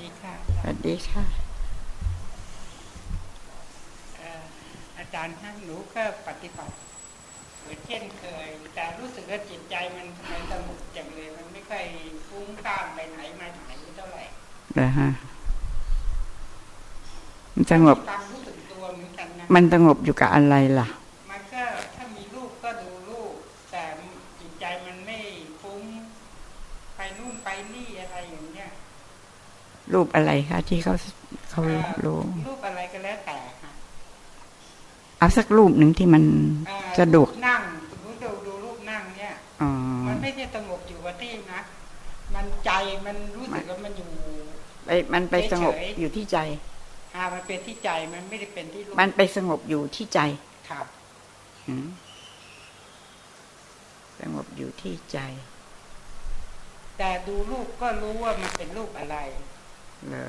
ดีค่ะสวัสดีค่ะเอ่ออาจารย์ฮะหนูก็ปฏิบัติเหมือนเช่นเคย แต่รู้สึกว่าจิตใจมันทำไมสงบจังเลย มันไม่ค่อยฟุ้งซ่านไปไหนมาไหนเท่าไหร่เหรอฮะมันสงบมีความรู้สึกตัวเหมือนกันนะมันสงบอยู่กับอะไรล่ะ มันก็ถ้ามีลูกก็ดูลูก แต่จิตใจมันไม่ฟุ้งไปนู่นไปนี่อะไรอย่างเงี้ย รูปอะไรคะที่เขาเขาเอ่อรู้รูปอะไรก็แล้วแต่ค่ะเอาสักรูปหนึ่งที่มันเอ่อสะดวกรูปนั่งรู้ดูดูรูปนั่งเนี่ยอ๋อมันไม่ใช่สงบอยู่กับที่นะมันใจมันรู้สึกว่ามันอยู่ไปมันไปสงบเฉยๆอยู่ที่ใจอ่ามันเป็นที่ใจมันไม่ได้เป็นที่รูปมันไปสงบอยู่ที่ใจครับอืมสงบอยู่ที่ใจ แต่ดูรูปก็รู้ว่ามันเป็นรูปอะไร เหรอ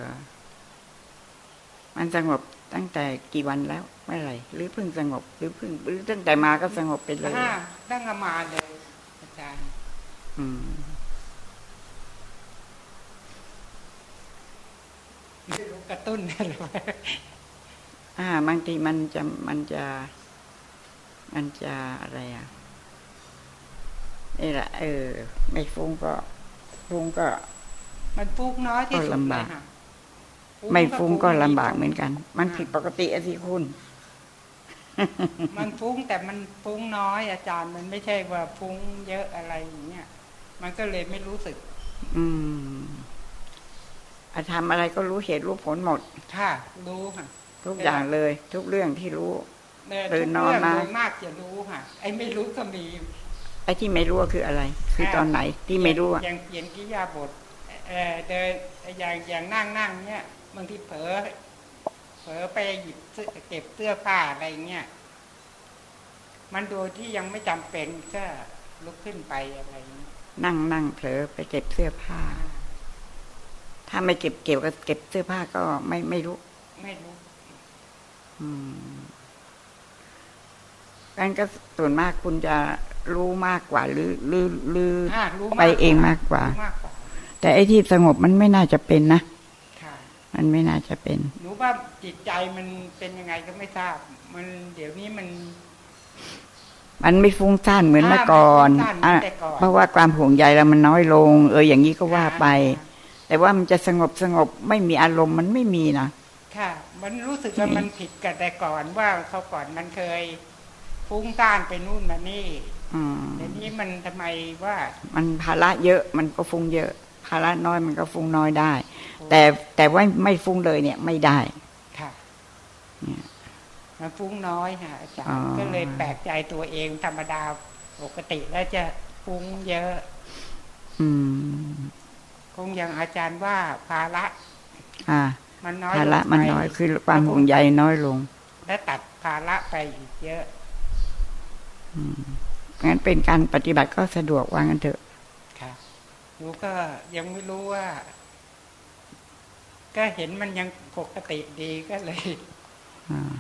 มันสงบตั้งแต่กี่วันแล้วเมื่อไหร่หรือเพิ่งสงบ หรือเพิ่งหรือตั้งแต่มาก็สงบไปเลยถ้าตั้งแต่มาเลยอาจารย์ อืมไม่รู้กระตุ้นอะไรวะอ่า บางทีมันจะมันจะ มันจะอะไรอะนี่แหละเออ ไม่ฟุ้งก็ฟุ้งก็ มันฟุ้งน้อยที่สุดก็ลำบากเลยค่ะไม่ฟุ้งก็ลำบากเหมือนกัน มันผิดปกติอะสิคุณ มันฟุ้งแต่มันฟุ้งน้อยอาจารย์ มันไม่ใช่ว่าฟุ้งเยอะอะไรอย่างเงี้ย มันก็เลยไม่รู้สึก อืมอะทำอะไรก็รู้เหตุรู้ผลหมด ค่ะ รู้ค่ะ ทุกอย่างเลย ทุกเรื่องที่รู้เออตื่ทุนกนอนเรื่องมาโดยมากจะรู้ค่ะ ไอ้ไม่รู้ก็มี ไอ้ที่ไม่รู้ก็คืออะไร คือค่ะตอนไหนที่ไม่รู้อะอย่างเปลี่ยนกิริยาบท เออเดินอย่างอย่างนั่งนั่งเนี้ยบางทีเผลอเผลอไปหยิบเสื้อเก็บเสื้อผ้าอะไรเงี้ยมันโดยที่ยังไม่จำเป็นก็ลุกขึ้นไปอะไรเงี้ยนั่งนั่งเผลอไปเก็บเสื้อผ้า ถ้าไม่เก็บเกี่ยวกับเก็บเสื้อผ้าก็ไม่ไม่รู้ ไม่รู้ อืมกันก็ส่วนมากคุณจะรู้มากกว่าหรือหรือหรืออ่ารู้ไปเองมากกว่ารู้มากกว่า แต่ไอ้ที่สงบมันไม่น่าจะเป็นนะค่ะมันไม่น่าจะเป็นหนูว่าจิตใจมันเป็นยังไงก็ไม่ทราบ มันเดี๋ยวนี้มัน มันไม่ฟุ้งซ่านเหมือนเมื่อก่อนอ่าไม่ฟุ้งซ่านเหมือนแต่ก่อนเพราะว่าความห่วงใยเรามันน้อยลง เอออย่างนี้ก็ว่าไปอ่าแต่ว่ามันจะสงบสงบไม่มีอารมณ์มันไม่มีนะค่ะ มันรู้สึกว่ามันผิดกับแต่ก่อนว่าเขาก่อนมันเคยฟุ้งซ่านไปนู่นมานี่อืมเดี๋ยวนี้มันทำไมว่า มันภาระเยอะมันก็ฟุ้งเยอะภาระน้อยมันก็ฟุ้งน้อยได้ แต่แต่ว่าไม่ฟุ้งเลยเนี่ยไม่ได้ค่ะเนี่ยมันฟุ้งน้อยค่ะอาจารอ๋ย์อก็เลยแปลกใจตัวเองธรรมดาปกติแล้วจะฟุ้งเยอะ อืมคงอย่างอาจารย์ว่าภาระ อ่า มันน้อยภาระลงไปมันน้อยคือความห่วงใยน้อยลง และตัดภาระไปอีกเยอะอืมงั้นเป็นการปฏิบัติก็สะดวกว่างั้นเถอะค่ะ หนูก็ยังไม่รู้ว่า ก็เห็นมันยังปกติดีก็เลยอ่า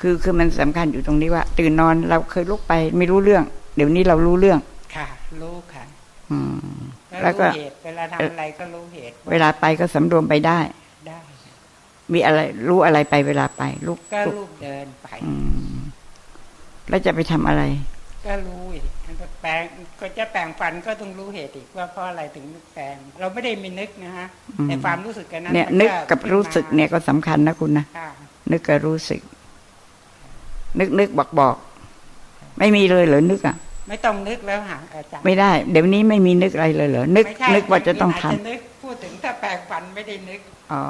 คือคือมันสำคัญอยู่ตรงนี้ว่า ตื่นนอนเราเคยลุกไปไม่รู้เรื่อง เดี๋ยวนี้เรารู้เรื่อง ค่ะ รู้ค่ะ อืม แล้แล้ววก็รู้เหตุเวลาทำอะไรก็รู้เหตุ เวลาไปก็สำรวมไปได้ ได้ค่ะมีอะไร รู้อะไรไปเวลาไปลุกก็ลุกรูปเดินไปอืมแล้วจะไปทำอะไร ก็รู้อีกแปลงก็จะแปลงฟันก็ต้องรู้เหตุอีกว่าเพราะอะไรถึงแปลง เราไม่ได้มีนึกนะฮะอืมแต่ความรู้สึกกันนั้นเนี่ยมันึกกับขึ้รู้สึกมาเนี่ยก็สำคัญนะคุณนะค่ะนึกกับรู้สึก นึกนึกบอกบอก ไม่มีเลยเหรอนึกอะไม่ต้องนึกแล้วค่ะอาจารย์ไม่ได้ เดี๋ยวนี้ไม่มีนึกอะไรเลยเหรอนึกไม่ใช่นึกว่าจะต้องทำาจนึกพูดถึงถ้าแปลงฟันไม่ได้นึกอ๋อ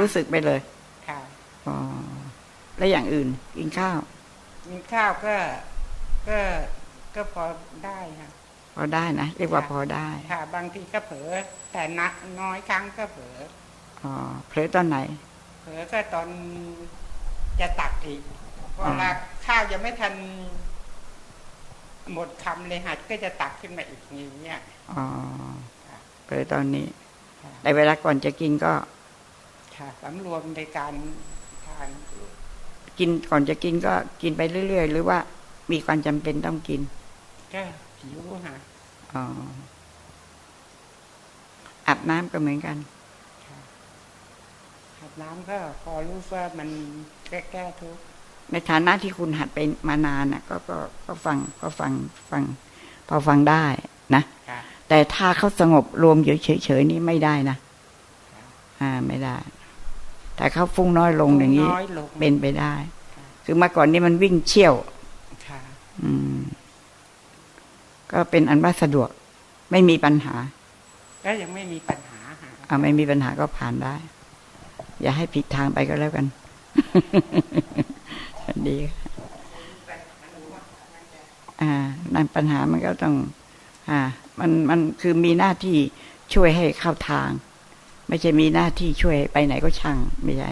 รู้สึกไปเลยค่ะอ๋อแล้วอย่างอื่นกินข้าวกินข้าวก็ ก็ก็พอได้ค่ะพอได้นะเรียกว่าพอได้ค่ะ บางทีก็เผลอแต่นักน้อยครั้งก็เผลออ๋อเผลอตอนไหน เผลอก็ตอนจะตักอีกเวลาข้าวยังไม่ทันหมดคำเลยหัดก็จะตักขึ้นมาอีกอย่างเงี้ยอ๋อเผลอตอนนี้ค่ะแต่เวลาก่อนจะกินก็ค่ะสำรวมในการทานกินก่อนจะกินก็กินไปเรื่อยๆ หรือว่า มีความจำเป็นต้องกินก็ผิวหะอ๋ออาบน้ำก็เหมือนกันค่ะน้ำก็พอรู้ว่ามันแก้แก้ทุกข์ในฐานะที่คุณหัดไปมานานน่ะ ก็ก็ก็ฟังก็ฟังฟัง พอฟังได้นะค่ะแต่ถ้าเขาสงบรวมอยู่เฉยๆนี่ไม่ได้นะอ่าไม่ได้ แต่เขาฟุ้งน้อยลงอย่างนี้น้อยลงเป็นไปได้ คือเมื่อก่อนนี้มันวิ่งเชี่ยวค่ะอืม ก็เป็นอันว่าสะดวก ไม่มีปัญหา ก็ยังไม่มีปัญหาค่ะอ่าไม่มีปัญหาก็ผ่านได้ อย่าให้ผิดทางไปก็แล้วกันดีค่ะอ่านั่นปัญหามันก็ต้อง อ่า มันมันคือมีหน้าที่ช่วยให้เข้าทาง ไม่ใช่มีหน้าที่ช่วยไปไหนก็ช่างไม่ใช่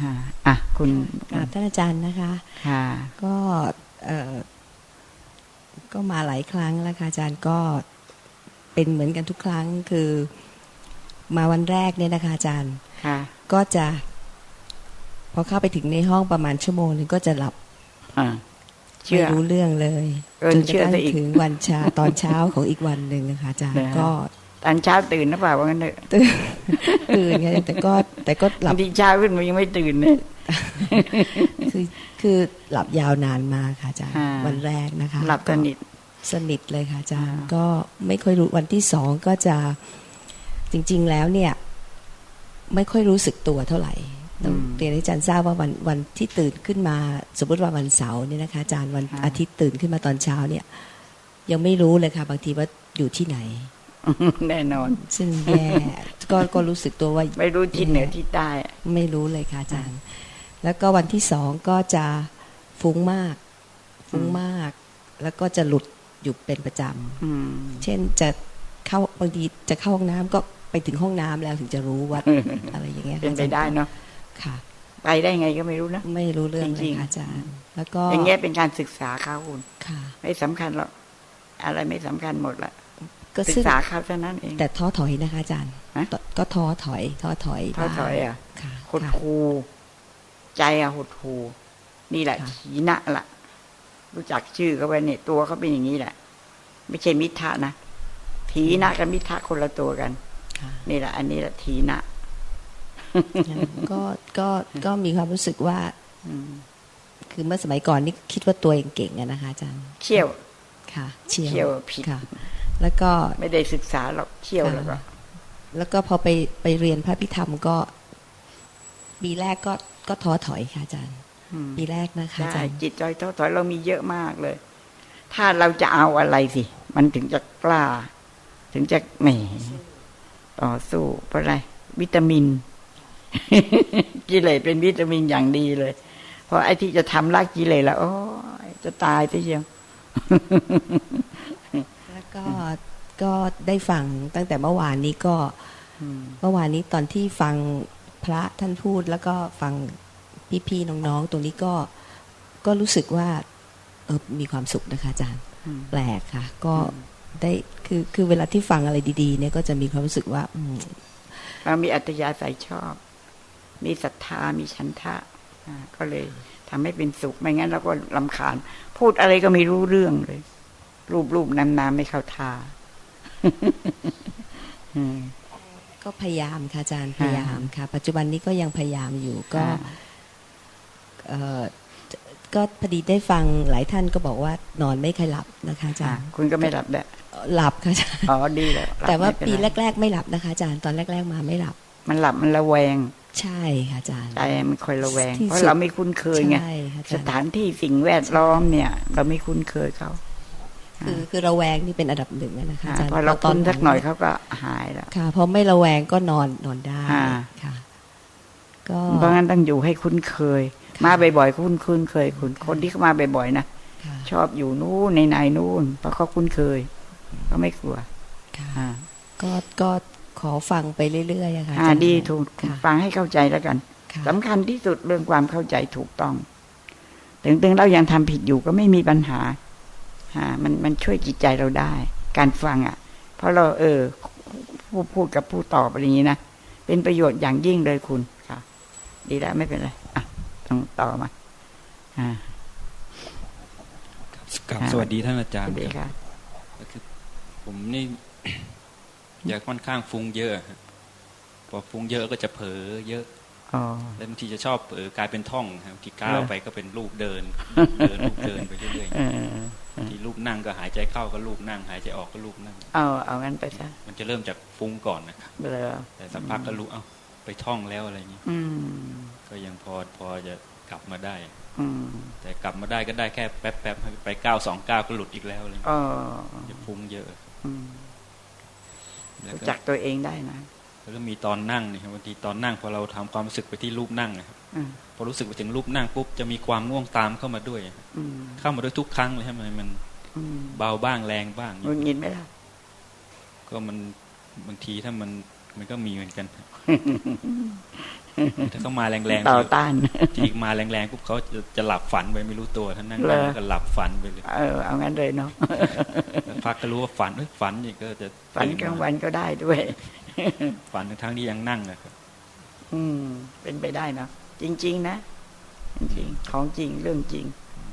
อ่าอะคุณกราบท่านอาจารย์นะคะ ค่ะ ก็เอ่อก็มาหลายครั้งแล้วค่ะอาจารย์ก็เป็นเหมือนกันทุกครั้งคือ มาวันแรกเนี่ยนะคะอาจารย์ค่ะ ก็จะ พอเข้าไปถึงในห้องประมาณชั่วโมงหนึงก็จะหลับอ่าเชื่ไม่อรู้เรื่องเลยเกินจนกเชื่อระทั่งซะอีกถึงวันเช้าตอนเช้าของอีกวันหนึ่งนะคะอาจารย์นะฮะก็ ตอนเช้าตื่นหรือเปล่าว่างั้นเถอะตื่นตื่นไงแต่ก็แต่ก็หลับาบงทีเช้าขึ้นมายังไม่ตื่นเลยคือคือหลับยาวนานมากค่ะอาจารย์อ่าวันแรกนะคะ หลับสนิทสนิทเลยค่ะอาจารย์อ่าก็ไม่ค่อยรู้วันที่สองก็จะจริง ๆ แล้วเนี่ย ไม่ค่อยรู้สึกตัวเท่าไหร่ต้องเรียนให้อาจารย์ทราบว่าวันวันที่ตื่นขึ้นมา สมมติว่าวันเสาร์เนี่ยนะคะอาจารย์วันอาทิตย์ตื่นขึ้นมาตอนเช้าเนี่ย ยังไม่รู้เลยค่ะ บางทีว่าอยู่ที่ไหน แน่นอน ซึ่งแย่ก็ก็รู้สึกตัวว่าไม่รู้ทิศเหนือทิศใต้อะไม่รู้เลยค่ะอาจารย์ แล้วก็วันที่สองก็จะฟุ้งมาก ฟุ้งมาก แล้วก็จะหลุดอยู่เป็นประจำอืมเช่นจะเข้าบางทีจะเข้าห้องน้ำก็ไปถึงห้องน้ำแล้วถึงจะรู้ว่าอะไรอย่างเงี้ยค่ะเป็นไปได้เนาะค่ะ ไปได้ไงก็ไม่รู้นะไม่รู้เรื่องเลจริยงๆค่ะอาจารย์ แล้วก็อย่างเงี้ยเป็นการศึกษาเขาคุณค่ะ ไม่สำคัญหรอกอะไรไม่สำคัญหมดละ ก็ศึกซึ่งษาเขาเท่านั้นเอง แต่ท้อถอยนะคะอาจารย์ฮะก็ท้อถอย ท้อถอยท้อถอยบ้างอะค่ะหดค่ะหูใจอะหดหูนี่แหละค่ะทีนะละรู้จักชื่อเขาไปเนี่ยตัวเขาเป็นอย่างนี้แหละ ไม่ใช่มิทะนะทีนะกับมิทะคนละตัวกันค่ะนี่แหละ อันนี้แหละทีนะก็ก็ก็มีความรู้สึกว่าอืมคือเมื่อสมัยก่อนนี่คิดว่าตัวเองเก่งอะนะคะอาจารย์เชี่ยวค่ะ เชียวเชี่ยวผิดค่ะ แล้วก็ไม่ได้ศึกษาหรอกเชี่ยวค่ะแล้วก็แล้วก็พอไปไปเรียนพระพิธรรมก็ปีแรกก็ก็ท้อถอยค่ะอาจารย์อืมปีแรกนะคะอาใช่จารย์จิตใจท้อถอยเรามีเยอะมากเลย ถ้าเราจะเอาอะไรสิมันถึงจะกล้า ถึงจะแหมต่อสู้เพราะอะไร วิตามิน กิเลสเป็นวิตามินอย่างดีเลย เพราะไอ้ที่จะทำละกิเลสแล้วโอ้ยจะตายทีเดียวแล้ว ก็ก็ได้ฟังตั้งแต่เมื่อวานนี้ก็อืมเมื่อวานนี้ตอนที่ฟังพระท่านพูดแล้วก็ฟังพี่ๆน้องๆตรงนี้ก็ก็รู้สึกว่าเออมีความสุขนะคะอาจารย์อืมแปลกค่ะ ก็ได้คือคือเวลาที่ฟังอะไรดีๆ เนี่ยก็จะมีความรู้สึกว่าอืมเรามีอัตยาศัยชอบ มีศรัทธามีฉันทะอ่าก็เลยทำให้เป็นสุขไม่งั้นเราก็ลำคาญ พูดอะไรก็ไม่รู้เรื่องเลย รูปรูปนามนามไม่เข้าท่าอืมก็พยายามค่ะอาจารย์พอ่ายายามค่ะ ปัจจุบันนี้ก็ยังพยายามอยู่ก็อ่าเอ่อก็พอดีได้ฟังหลายท่านก็บอกว่านอนไม่ค่อยหลับนะคะอาจาอ่ารย์คุณก็ไม่หลับแหละหลับค่ะอาจารย์อ๋อดีแล้วหลับแต่ว่าไม่เนปีไรแรก ๆ ไม่หลับนะคะอาจารย์ตอนแรก ๆ มาไม่หลับ มันหลับมันระแวง ใช่ค่ะอาจารย์ใจมันคอยระแวงที่เพราะสุดเราไม่คุ้นเคยไงใช่ค่ะอาสจารย์ถานที่สิ่งแวดล้อมเนี่ย เราไม่คุ้นเคยเขา คือคือระแวงนี่เป็นอันดับหนึ่งอะนะคะอ่าอาจารย์พอเราตอคุ้นหลังสักหน่อยเขาก็หายแล้วค่ะพอไม่ระแวงก็นอนนอนได้อ่าค่ะ ก็เพราะงั้นต้องอยู่ให้คุ้นเคย มาบ่อยๆคุ้นคุ้นเคยคุณคนที่เขามาบ่อยๆนะค่ะชอบอยู่นู่นในในนู่นเพราะเขาคุ้นเคยเขาไม่กลัวค่ะอ่าก็ก็ขอฟังไปเรื่อยๆอะค่ะอ่าอาจารย์ดีถูกค่ะฟังให้เข้าใจแล้วกันค่ะสำคัญที่สุดเรื่องความเข้าใจถูกต้อง ถึงถึงเรายังทำผิดอยู่ก็ไม่มีปัญหาอ่า มันมันช่วยจิตใจเราได้ การฟังอะ เพราะเราเออผู้พูดกับผู้ตอบอะไรอย่างนี้นะ เป็นประโยชน์อย่างยิ่งเลยคุณค่ะ ดีแล้วไม่เป็นไรอะต้องต่อมาอ่ากับครับสวัสดีท่านอาจารย์ดีครับค่ะก็คือผมนี่อยากค่อนข้างฟุ้งเยอะฮะพอฟุ้งเยอะก็จะเผลอเยอะอ๋อแล้วบางทีจะชอบเผลอกลายเป็นท่องครับบางทีก้าวเหรอไปก็เป็นรูปเดิน เดินรูปเดินไปเรื่อยเออๆบาง ทีรูปนั่งก็หายใจเข้าก็รูปนั่ง หายใจออกก็รูปนั่ง เอาเอางั้นไปซะมันจะเริ่มจากฟุ้งก่อนนะครับเลยแต่สักพักก็รู้เอ้าไปท่องแล้วอะไรอย่างนี้อืมก็ยังพอพอจะกลับมาได้ อืมแต่กลับมาได้ก็ได้แค่แป๊บแป๊บๆไปเก้าสองเก้าก็หลุดอีกแล้วอะไรอย่างอ๋เงี้ยอจะฟุ้งเยอะ อืมแล้วรู้ก็จักตัวเองได้นะ แล้วก็มีตอนนั่งนี่ครับบางทีตอนนั่งพอเราทำความรู้สึกไปที่รูปนั่งนะครับอืมพอรู้สึกไปถึงรูปนั่งปุ๊บจะมีความง่วงตามเข้ามาด้วยอืมเข้ามาด้วยทุกครั้งเลยใช่ไหมมันอืมเบาบ้างแรงบ้างหงุดหงิดไหมล่ะก็มันบางทีถ้ามันมันก็มีเหมือนกันถ้าเขามาแรงๆต่อต้านทีมาแรงๆปุ๊บเขาจะจะหลับฝันไปไม่รู้ตัวท่านนั่งเหรอนั่งก็หลับฝันไปเลยเออเอางั้นเลยเนาะสักพักก็รู้ว่าฝันเอ้ยฝันอีกก็จะฝันตื่กลางมวันก็ได้ด้วย ฝันทั้งที่ยังนั่งนะครับ อืม เป็นไปได้เนาะจริง ๆ นะจริงๆของจริงเรื่องจริง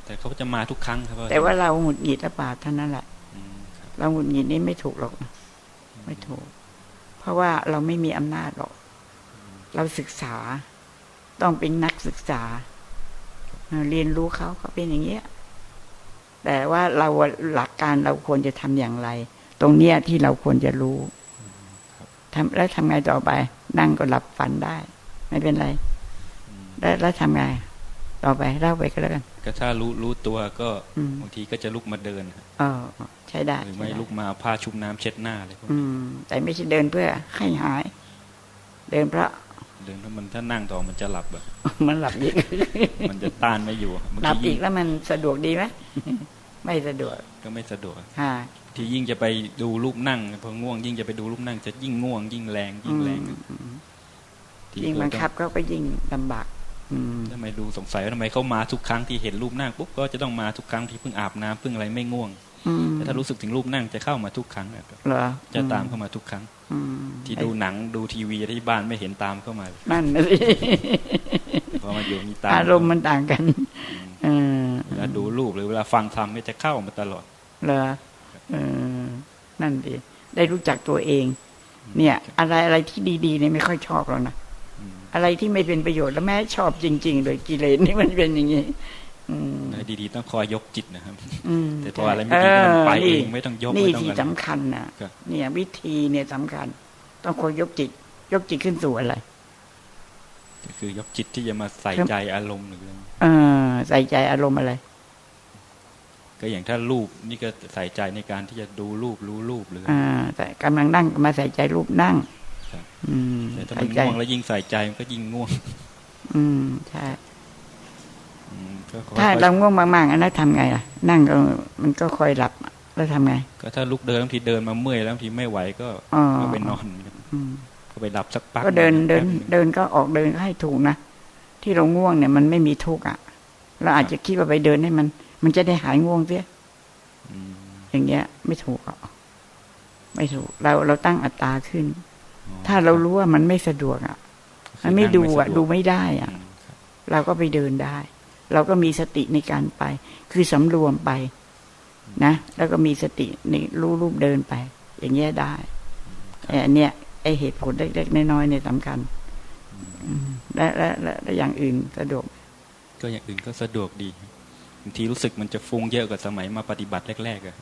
แต่เขาจะมาทุกครั้งครับแต่ว่าเราหงุดหงิดหรือเปล่าเท่านั้นแหละอืมครับเราหงุดหงิดนี่ไม่ถูกหรอกนะไม่ถูก เพราะว่าเราไม่มีอำนาจหรอก เราศึกษา ต้องเป็นนักศึกษาเอ่อเรียนรู้เขาเขาเป็นอย่างเงี้ยแต่ว่าเราหลักการเราควรจะทำอย่างไร ตรงเนี้ยที่เราควรจะรู้ ทำแล้วทำไงต่อไป นั่งก็หลับฝันได้ ไม่เป็นไรอืมแล้วแล้วทำไง ต่อไปเล่าไปก็แล้วกัน ก็ถ้ารู้รู้ตัวก็อืมบางทีก็จะลุกมาเดินครับเออใช้ได้หรือใช้ไม่ได้ลุกมาเอาผ้าชุบน้ำเช็ดหน้าอะไรพวกอืนี้มแต่ไม่ใช่เดินเพื่อให้หาย เดินเพราะเดินถ้ามันถ้านั่งต่อมันจะหลับอะมันหลับอีกมันจะต้านไม่อยู่บางหลับทีอียิ่กงแล้วมันสะดวกดีไหม ไม่สะดวกก็ไม่สะดวกค่ะทียิ่งจะไปดูรูปนั่งพอง่วง ยิ่งจะไปดูรูปนั่ง จะยิ่งง่วง ยิ่งแรง ยิ่งแรงอืมทียิ่งก็บังต้องคับเขาก็ยิ่งลำบากอืมทำไมดูสงสัยว่าทำไมเขามาทุกครั้งที่เห็นรูปนั่งปุ๊บก็จะต้องมาทุกครั้งที่เพิ่งอาบน้ำเพิ่งอะไรไม่ง่วงอืมแต่ถ้ารู้สึกถึงรูปนั่งจะเข้ามาทุกครั้งอะครับเหรอจะตามเข้ามาทุกครั้งอืมที่ดูหนังดูทีวีที่บ้านไม่เห็นตามเข้ามาเลยนั่นนะสิพอมาอยู่นี่ตามอารมณ์มันต่างกันเออ เวลาดูรูปหรือเวลาฟังธรรมก็จะเข้ามาตลอดเหรอเออนั่นดิได้รู้จักตัวเอง เนี่ย อะไรอะไรที่ดีๆเนี่ยไม่ค่อยชอบหรอกนะอืมอะไรที่ไม่เป็นประโยชน์แล้วแม้ชอบจริง ๆ เลยกิเลสนี่มันเป็นอย่างนี้อืมอะไรดีๆต้องคอยยกจิตนะครับอืมแต่พออะไรไม่ดีก็ต้องไปเองไม่ต้องยกนี่ไม่ต้องที่อะไรสำคัญนะครับเนี่ยวิธีเนี่ยสำคัญ ต้องคอยยกจิต ยกจิตขึ้นสู่อะไรก็คือยกจิตที่จะมาใส่ใจอารมณ์หรืออะไรเออ ใส่ใจอารมณ์อะไร ก็อย่างถ้ารูปนี่ก็ใส่ใจในการที่จะดูรูปรู้รูปหรืออ่าแต่กำลังนั่งก็มาใส่ใจรูปนั่งครับอืมแต่ถ้าใส่มันใจง่วงแล้วยิ่งใส่ใจมันก็ยิ่งง่วง อืมใช่อืมก็ขอถ้าเราง่วงมากๆอันนั้นทำไงล่ะ นั่งก็มันก็คอยหลับแล้วทำไง ก็ถ้าลุกเดินบางทีเดินมาเมื่อยแล้วบางทีไม่ไหวก็อ๋อก็ไปนอนอืมก็ไปหลับสักพักก็เดินเดินแป๊บงเดินก็ออกเดินก็ให้ถูกนะที่เราง่วงเนี่ยมันไม่มีทุกข์อะ เราอาจจะคิดว่าไปเดินให้มัน มันจะได้หายง่วงเสียอืมอย่างเงี้ย ไม่ถูกหรอกไม่ถูก เราเราตั้งอัตราขึ้นอ๋อถ้าเรารู้ว่ามันไม่สะดวกอะ มันไม่ดูอะ ดูไม่ได้อือะมครับเราก็ไปเดินได้ เราก็มีสติในการไป คือสำรวมไป นะ แล้วก็มีสติในรู้รูปเดินไป อย่างเงี้ยได้ไอ้อันเนี้ยไอเหตุผลเล็กๆน้อยๆเนี่ยสำคัญอืมและและและและอย่างอื่นสะดวก ก็อย่างอื่นก็สะดวกดีบางทีรู้สึกมันจะฟุ้งเยอะกว่าสมัยมาปฏิบัติแรกๆอะ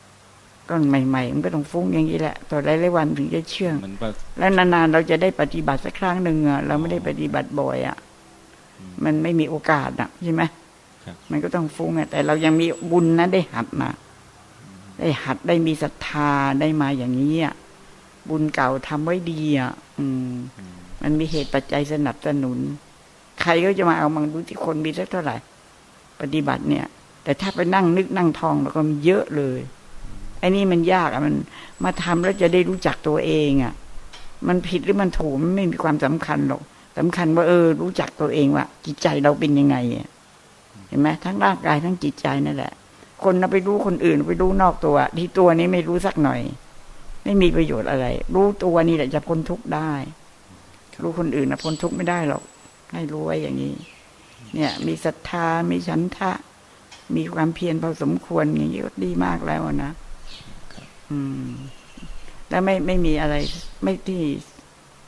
ก็ใหม่ๆ มันก็ต้องฟุ้งอย่างนี้แหละ ต่อหลายๆวันถึงจะเชื่องเหมือนว่าแล้วนานๆเราจะได้ปฏิบัติสักครั้งหนึ่งอะเราไม่ได้ปฏิบัติบ่อยอะอืมมันไม่มีโอกาสอะใช่ไหมครับมันก็ต้องฟุ้งอะแต่เรายังมีบุญนะได้หัดมาได้หัดได้มีศรัทธาได้มาอย่างนี้อะบุญเก่าทำไว้ดีอะอืมอืม มันมีเหตุปัจจัยสนับสนุน ใครก็จะมาเอามังดูที่คนมีสักเท่าไหร่ ปฏิบัติเนี่ย แต่ถ้าไปนั่งนึกนั่งทองแล้วก็มีเยอะเลยไอ้นี่มันยากอะมันมาทำแล้วจะได้รู้จักตัวเองอะมันผิดหรือมันถูกมันไม่มีความสำคัญหรอกสำคัญว่าเออ รู้จักตัวเองว่าจิตใจเราเป็นยังไงเห็นไหมทั้งร่างกายทั้งจิตใจนั่นแหละ คนเราไปรู้คนอื่นไปรู้นอกตัว ที่ตัวนี้ไม่รู้สักหน่อย ไม่มีประโยชน์อะไร รู้ตัวนี่แหละจะพ้นทุกข์ได้ รู้คนอื่นนะพ้นทุกข์ไม่ได้หรอก ให้รู้ไว้อย่างนี้ เนี่ย มีศรัทธา มีฉันทะ มีความเพียรพอสมควรอย่างนี้ก็ดีมากแล้วอะนะอืม แล้วไม่ไม่มีอะไร ไม่ที่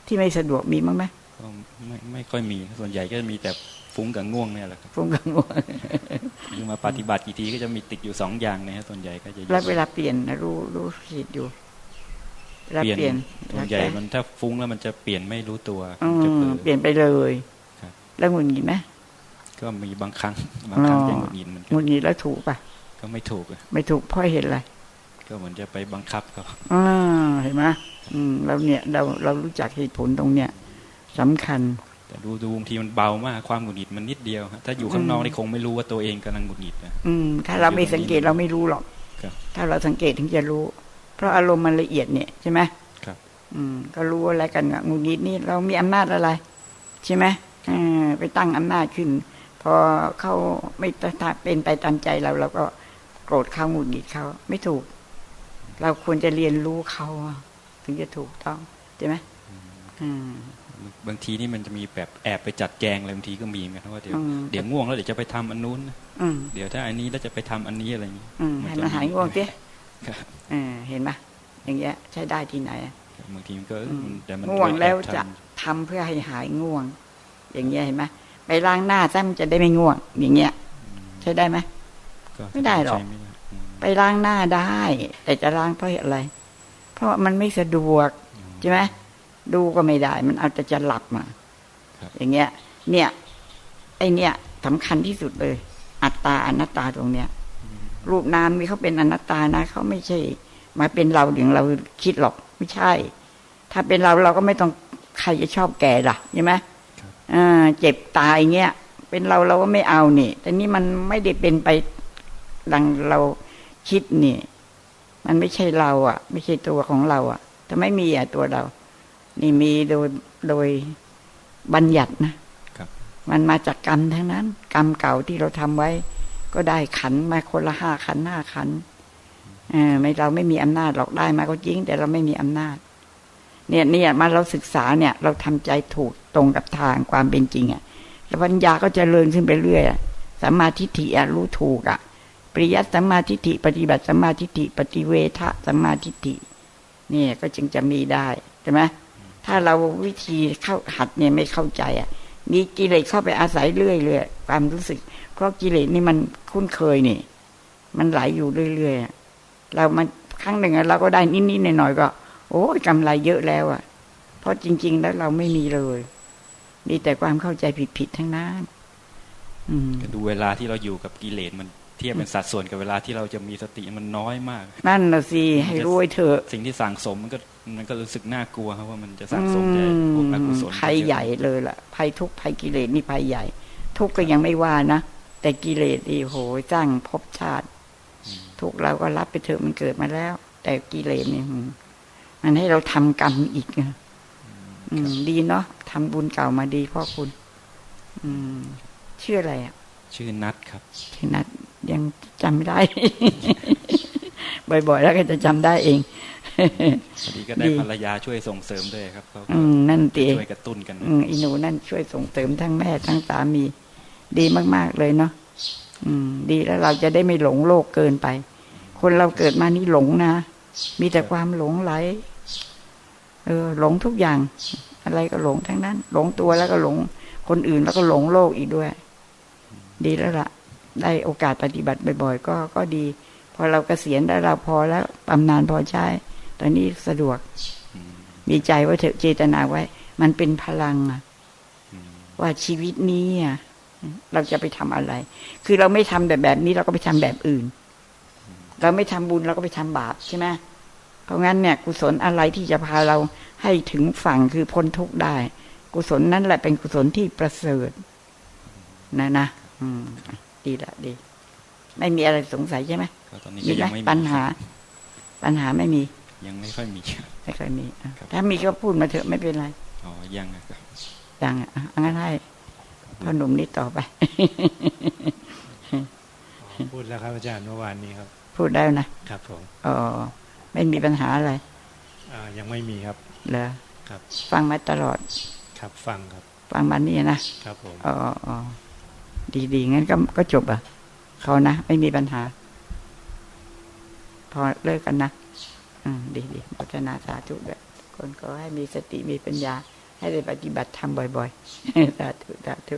ที่ไม่สะดวกมีมั้งไหมก็ไม่ไม่ค่อยมี ส่วนใหญ่ก็มีแต่ฟุ้งกับง่วงเนี่ยแหละครับฟุ้งกังวลคือมาปฏิบัติกี่ทีก็จะมีติดอยู่สองอย่างนะฮะส่วนใหญ่ก็จะอยู่แล้วเวลาเปลี่ยนนะรู้รู้ผิดอยู่เวลาเปลี่ยนเปลี่ยนส่วนใหญ่มันถ้าฟุ้งแล้วมันจะเปลี่ยนไม่รู้ตัวอืจะเผลมอเปลี่ยนไปเลยครับ แล้วหงุดหงิดไหมก็มีบางครั้งบางครั้งอ๋อจะหงุดหงิดเหมือนหกังุนดหงิดแล้วถูกป่ะก็ไม่ถูกอะไม่ถูกเพ่อเห็นอะไรก็เหมือนจะไปบังคับเขาอ่าเห็นไหมอืมเราเนี่ยเราเรารู้จักเหตุผลตรงเนี้ยสำคัญ แต่ดูดูบางทีมันเบามากความหงุดหงิดมันนิดเดียวฮะถ้าอยู่ข้างนอกนี่คงไม่รู้ว่าตัวเองกำลังหงุดหงิดนะอืม ถ้าเราไม่สังเกตเราไม่รู้หรอกครับถ้าเราสังเกตถึงจะรู้ เพราะอารมณ์มันละเอียดเนี่ยใช่ไหมครับ อืม ก็รู้อะไรกันอะหงุดหงิดนี่เรามีอำนาจอะไร ใช่ไหมเออ ไปตั้งอำนาจขึ้น พอเขาไม่เป็นไปตามใจเราเราก็โกรธเขาหงุดหงิดเขาไม่ถูก เราควรจะเรียนรู้เขาอะถึงจะถูกต้องใช่ไหมอืมบางทีนี่มันจะมีแบบแอบไปจัดแจงอะไรบางทีก็มีเหมือนกันว่าเดี๋ยวอืมเดี๋ยวง่วงแล้วเดี๋ยวจะไปทำอันนู้นนะอืมเดี๋ยวถ้าอันนี้แล้วจะไปทำอันนี้อะไรอย่างนี้อืมให้มันหายง่วงสิครับเออเห็นไหมอย่างเงี้ยใช้ได้ที่ไหนอะบางทีมันก็เอออืมมันแต่มันง่วงแล้วไปอบจะทำทำเพื่อให้หายง่วง อย่างเงี้ยเห็นไหมไปล้างหน้าซะมันจะได้ไม่ง่วง อย่างเงี้ยใช้ได้ไหมก็ไม่ได้หรอกใช้ไม่ได้อืมไปล้างหน้าได้ แต่จะล้างเพราะเหตุอะไร เพราะมันไม่สะดวกใช่ไหมดูก็ไม่ได้ มันเอาแต่จะหลับมาครับอย่างเงี้ย เนี่ยไอเนี่ยสำคัญที่สุดเลย อัตตาอนัตตาตรงเนี้ยรูปนามนี่เขาเป็นอนัตตานะเขาไม่ใช่ มาเป็นเราอย่างเราคิดหรอกไม่ใช่ ถ้าเป็นเราเราก็ไม่ต้องใครจะชอบแก่ล่ะใช่ไหมครับอ่า เจ็บตายเงี้ย เป็นเราเราก็ไม่เอานี่ แต่นี่มันไม่ได้เป็นไปดังเราคิดนี่ มันไม่ใช่เราอะ ไม่ใช่ตัวของเราอะถ้าไม่มีอะตัวเรา นี่มีโดยโดยบัญญัตินะครับมันมาจากกรรมทั้งนั้น กรรมเก่าที่เราทำไว้ ก็ได้ขันมาคนละห้าขันห้าขันเออไม่เราไม่มีอำนาจหรอกได้มาก็จริง แต่เราไม่มีอำนาจ เนี่ยเนี่ยมาเราศึกษาเนี่ย เราทำใจถูกตรงกับทางความเป็นจริงอะ่ะแล้วปัญญาก็จเจริญขึ้นไปเรื่อยอะสัมมาทิฏฐิอะรู้ถูกอะ่ะ ปริยัติสัมมาทิฏฐิปฏิบัติสัมมาทิฏฐิปฏิเวทะสัมมาทิฏฐิเนี่ยก็จึงจะมีได้ใช่ไหมถ้าเราวิธีเข้าหัดเนี่ยไม่เข้าใจอะ่ะมีกิเลสเข้าไปอาศัยเรื่อยเรื่อยความรู้สึก เพราะกิเลสนี่มันคุ้นเคยนี่ มันไหลอยู่เรื่อยๆอะเรามันครั้งหนึ่งเราก็ได้นิดๆหน่อยๆก็ โอ้ยกำไรเยอะแล้วอะ เพราะจริง ๆ แล้วเราไม่มีเลย มีแต่ความเข้าใจผิดๆทั้งนั้นอืมก็ดูเวลาที่เราอยู่กับกิเลสมันเทียบเป็นสัดส่วนกับเวลาที่เราจะมีสติมันน้อยมาก นั่นน่ะสิให้รู้ไว้เถอะ สิ่งที่สั่งสมมันก็มันก็รู้สึกน่ากลัวครับว่ามันจะสั่งสมแต่อืพวกมอกุศลภัยใหญ่เลยล่ะภัยทุกข์ภัยกิเลสนี่ภัยใหญ่ ทุกข์ก็ยังไม่ว่านะแต่กิเลสนี่โหจ้างภพชาติ ทุกข์เราก็รับไปเถอะมันเกิดมาแล้ว แต่กิเลสนี่อื มมันให้เราทำกรรมอีกอะอืมดีเนาะทำบุญเก่ามาดีพ่อคุณ อืม ชื่ออะไรอะ ชื่อนัดครับ ชื่อนัดยังจำไม่ได้ บ่อยๆแล้วก็จะจำได้เองพอดีก็ได้ดีภรรยาช่วยส่งเสริมด้วยครับเขาก็อืมนั่นตีช่วยกระตุ้นกันอืมอีหนูนั่นช่วยส่งเสริมทั้งแม่ทั้งสามี ดีมากๆเลยเนาะอืม ดีแล้วเราจะได้ไม่หลงโลกเกินไป คนเราเกิดมานี่หลงนะ มีแต่ความหลงไหล เออ หลงทุกอย่าง อะไรก็หลงทั้งนั้น หลงตัวแล้วก็หลงคนอื่นแล้วก็หลงโลกอีกด้วย ดีแล้วล่ะ ได้โอกาสปฏิบัติบ่อย ๆ ก็ก็ดี พอเราเกษียณแล้วเราพอแล้วบำนาญพอใช้ ตอนนี้สะดวก มีใจไว่าเถอะเจตนาไว้ มันเป็นพลังอะว่าชีวิตนี้อะเราจะไปทำอะไร คือเราไม่ทำแต่แบบนี้เราก็ไปทำแบบอื่น เราไม่ทำบุญเราก็ไปทำบาปใช่ไหม เพราะงั้นเนี่ยกุศลอะไรที่จะพาเราให้ถึงฝั่งคือพ้นทุกข์ได้ กุศลนั่นแหละเป็นกุศลที่ประเสริฐนะนะอืมดีละดี ไม่มีอะไรสงสัยใช่ไหมก็ตอนนี้มีก็ไหมยังไม่มีปัญหา ปัญหาไม่มี ยังไม่ค่อยมีไม่เคยมีอะครับถ้ามีก็พูดมาเถอะไม่เป็นไรอ๋อยังอะครับยังอะอะงั้นให้พ่อหนุ่มนี่ต่อไปพูดแล้วครับอาจารย์เมื่อวานนี้ครับ พูดได้นะครับผมอ๋อ ไม่มีปัญหาอะไรอ่ายังไม่มีครับเหรอครับ ฟังมาตลอด ครับฟังครับ ฟังมานี่นะครับผมอ๋ออ๋อดีๆงั้นก็ก็จบอะเขานะไม่มีปัญหา พอเลิกกันนะอืมดีๆพัฒนาสาธุด้วยคนก็ให้มีสติมีปัญญา ให้ได้ปฏิบัติธรรมบ่อยๆสาธุสาธุ